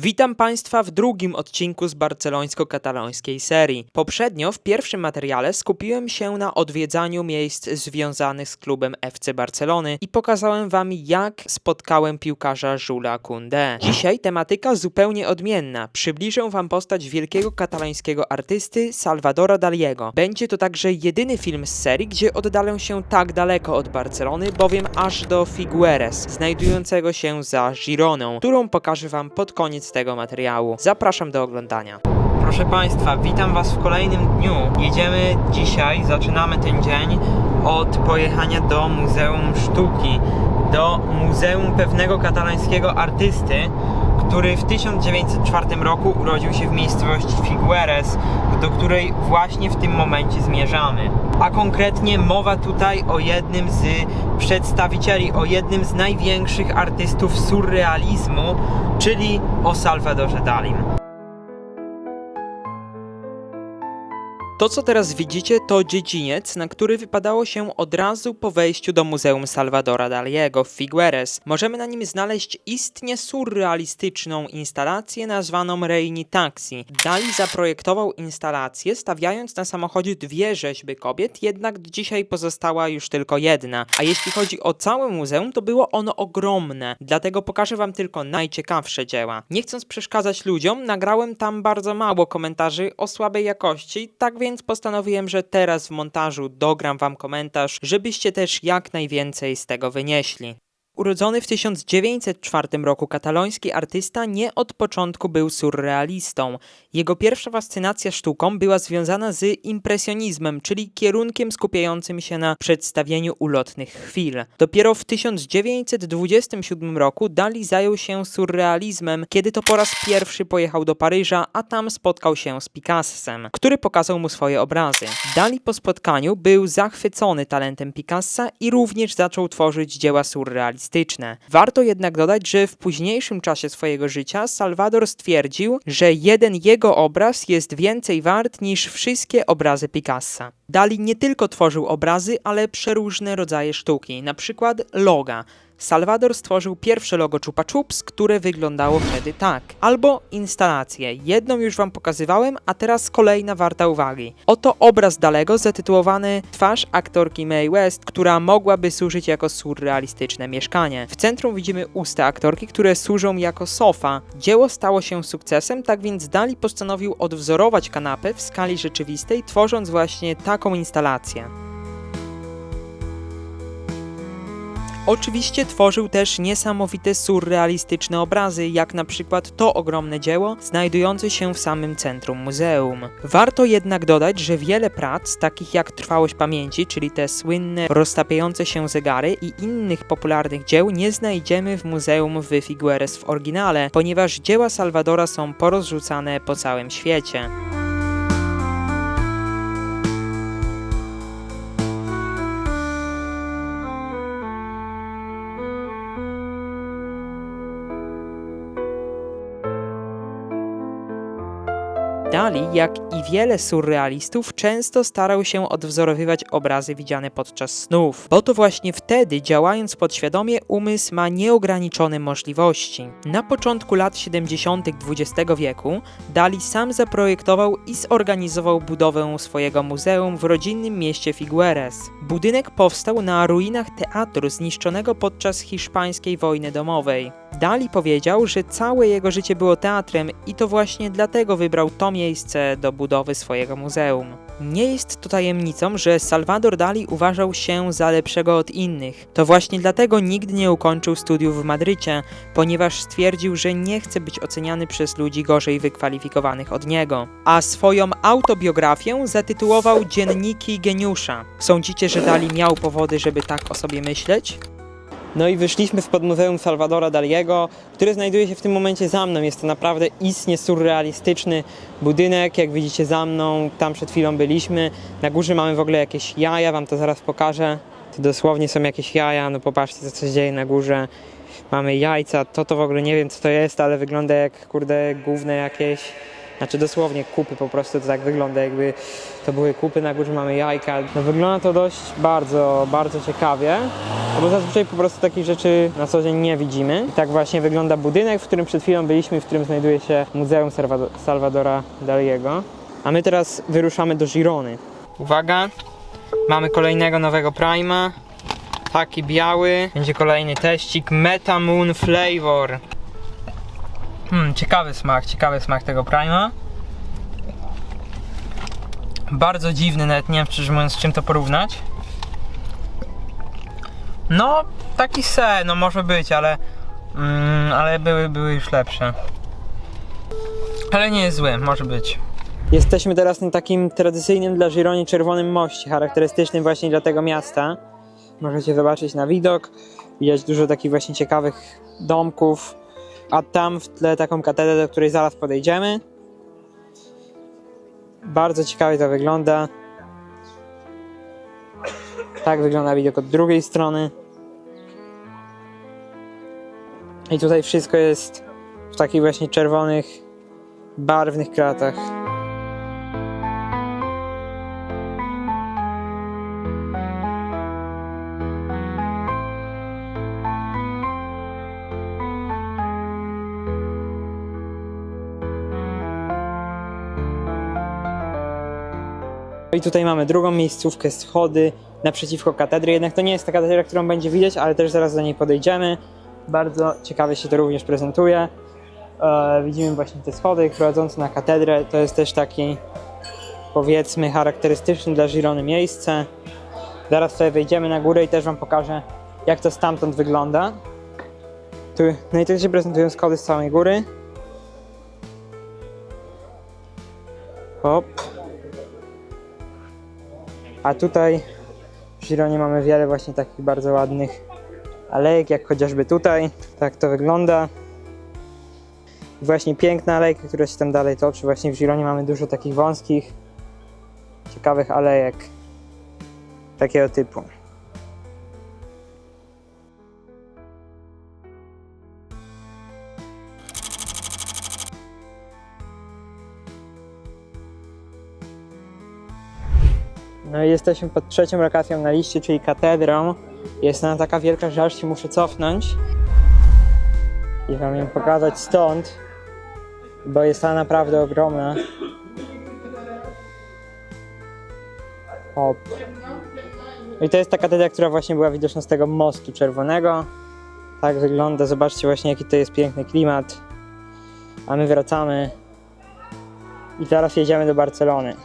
Witam Państwa w drugim odcinku z barcelońsko-katalońskiej serii. Poprzednio w pierwszym materiale skupiłem się na odwiedzaniu miejsc związanych z klubem FC Barcelony i pokazałem Wam, jak spotkałem piłkarza Jules Koundé. Dzisiaj tematyka zupełnie odmienna. Przybliżę Wam postać wielkiego katalońskiego artysty Salvadora Daliego. Będzie to także jedyny film z serii, gdzie oddalę się tak daleko od Barcelony, bowiem aż do Figueres, znajdującego się za Gironą, którą pokażę Wam pod koniec tego materiału. Zapraszam do oglądania. Proszę Państwa, witam Was w kolejnym dniu. Jedziemy dzisiaj, zaczynamy ten dzień od pojechania do Muzeum Sztuki, do Muzeum pewnego katalańskiego artysty, który w 1904 roku urodził się w miejscowości Figueres, do której właśnie w tym momencie zmierzamy. A konkretnie mowa tutaj o jednym z przedstawicieli, o jednym z największych artystów surrealizmu, czyli o Salvadorze Dalim. To, co teraz widzicie, to dziedziniec, na który wypadało się od razu po wejściu do Muzeum Salvadora Daliego w Figueres. Możemy na nim znaleźć istnie surrealistyczną instalację nazwaną Reini Taxi. Dali zaprojektował instalację, stawiając na samochodzie dwie rzeźby kobiet, jednak dzisiaj pozostała już tylko jedna. A jeśli chodzi o całe muzeum, to było ono ogromne, dlatego pokażę wam tylko najciekawsze dzieła. Nie chcąc przeszkadzać ludziom, nagrałem tam bardzo mało komentarzy o słabej jakości, tak więc postanowiłem, że teraz w montażu dogram wam komentarz, żebyście też jak najwięcej z tego wynieśli. Urodzony w 1904 roku kataloński artysta nie od początku był surrealistą. Jego pierwsza fascynacja sztuką była związana z impresjonizmem, czyli kierunkiem skupiającym się na przedstawieniu ulotnych chwil. Dopiero w 1927 roku Dali zajął się surrealizmem, kiedy to po raz pierwszy pojechał do Paryża, a tam spotkał się z Picassem, który pokazał mu swoje obrazy. Dali po spotkaniu był zachwycony talentem Picassa i również zaczął tworzyć dzieła surrealistyczne. Warto jednak dodać, że w późniejszym czasie swojego życia Salvador stwierdził, że jeden jego obraz jest więcej wart niż wszystkie obrazy Picassa. Dali nie tylko tworzył obrazy, ale przeróżne rodzaje sztuki, na przykład loga. Salvador stworzył pierwsze logo Chupa Chups, które wyglądało wtedy tak. Albo instalację. Jedną już wam pokazywałem, a teraz kolejna warta uwagi. Oto obraz Dalego zatytułowany Twarz aktorki Mae West, która mogłaby służyć jako surrealistyczne mieszkanie. W centrum widzimy usta aktorki, które służą jako sofa. Dzieło stało się sukcesem, tak więc Dali postanowił odwzorować kanapę w skali rzeczywistej, tworząc właśnie taką instalację. Oczywiście tworzył też niesamowite surrealistyczne obrazy, jak na przykład to ogromne dzieło znajdujące się w samym centrum muzeum. Warto jednak dodać, że wiele prac, takich jak Trwałość Pamięci, czyli te słynne roztapiające się zegary i innych popularnych dzieł nie znajdziemy w muzeum w Figueres w oryginale, ponieważ dzieła Salvadora są porozrzucane po całym świecie. Dali, jak i wiele surrealistów, często starał się odwzorowywać obrazy widziane podczas snów, bo to właśnie wtedy, działając podświadomie, umysł ma nieograniczone możliwości. Na początku lat 70. XX wieku Dali sam zaprojektował i zorganizował budowę swojego muzeum w rodzinnym mieście Figueres. Budynek powstał na ruinach teatru zniszczonego podczas hiszpańskiej wojny domowej. Dali powiedział, że całe jego życie było teatrem i to właśnie dlatego wybrał to miejsce do budowy swojego muzeum. Nie jest to tajemnicą, że Salvador Dali uważał się za lepszego od innych. To właśnie dlatego nigdy nie ukończył studiów w Madrycie, ponieważ stwierdził, że nie chce być oceniany przez ludzi gorzej wykwalifikowanych od niego. A swoją autobiografię zatytułował Dzienniki Geniusza. Sądzicie, że Dali miał powody, żeby tak o sobie myśleć? No i wyszliśmy spod Muzeum Salvadora Daliego, które znajduje się w tym momencie za mną. Jest to naprawdę istnie surrealistyczny budynek, jak widzicie za mną, tam przed chwilą byliśmy. Na górze mamy w ogóle jakieś jaja, wam to zaraz pokażę. To dosłownie są jakieś jaja, no popatrzcie co się dzieje na górze. Mamy jajca, to to w ogóle nie wiem co to jest, ale wygląda jak kurde główne jakieś. Znaczy dosłownie kupy po prostu to tak wygląda, jakby to były kupy, na górze mamy jajka. No wygląda to dość bardzo, bardzo ciekawie, no bo zazwyczaj po prostu takich rzeczy na co dzień nie widzimy. I tak właśnie wygląda budynek, w którym przed chwilą byliśmy, w którym znajduje się Muzeum Salvadora Daliego. A my teraz wyruszamy do Girony. Uwaga, mamy kolejnego nowego Prima. Taki biały. Będzie kolejny teścik Meta Moon Flavor. Hmm, ciekawy smak, ciekawy smak tego Prima. Bardzo dziwny, nawet nie wiem szczerze mówiąc z czym to porównać. No, taki se, no może być, ale mm, ale były, były już lepsze. Ale nie jest zły, może być. Jesteśmy teraz na takim tradycyjnym dla Gironi czerwonym moście, charakterystycznym właśnie dla tego miasta. Możecie zobaczyć na widok. Widać dużo takich właśnie ciekawych domków. A tam w tle taką katedrę, do której zaraz podejdziemy. Bardzo ciekawie to wygląda. Tak wygląda widok od drugiej strony. I tutaj wszystko jest w takich właśnie czerwonych, barwnych kratach. I tutaj mamy drugą miejscówkę, schody naprzeciwko katedry. Jednak to nie jest ta katedra, którą będzie widać, ale też zaraz do niej podejdziemy. Bardzo ciekawie się to również prezentuje. E, widzimy właśnie te schody prowadzące na katedrę. To jest też taki, powiedzmy, charakterystyczny dla Girony miejsce. Zaraz sobie wejdziemy na górę i też Wam pokażę, jak to stamtąd wygląda. Tu, no i tak się prezentują schody z całej góry. Hop. A tutaj w Gironie mamy wiele właśnie takich bardzo ładnych alejek, jak chociażby tutaj. Tak to wygląda. I właśnie piękna alejka, która się tam dalej toczy. Właśnie w Gironie mamy dużo takich wąskich, ciekawych alejek takiego typu. No i jesteśmy pod trzecią lokacją na liście, czyli katedrą. Jest ona taka wielka, że aż się muszę cofnąć i wam ją pokazać stąd, bo jest ona naprawdę ogromna. Hop. I to jest ta katedra, która właśnie była widoczna z tego mostu czerwonego. Tak wygląda, zobaczcie właśnie jaki to jest piękny klimat. A my wracamy i zaraz jedziemy do Barcelony.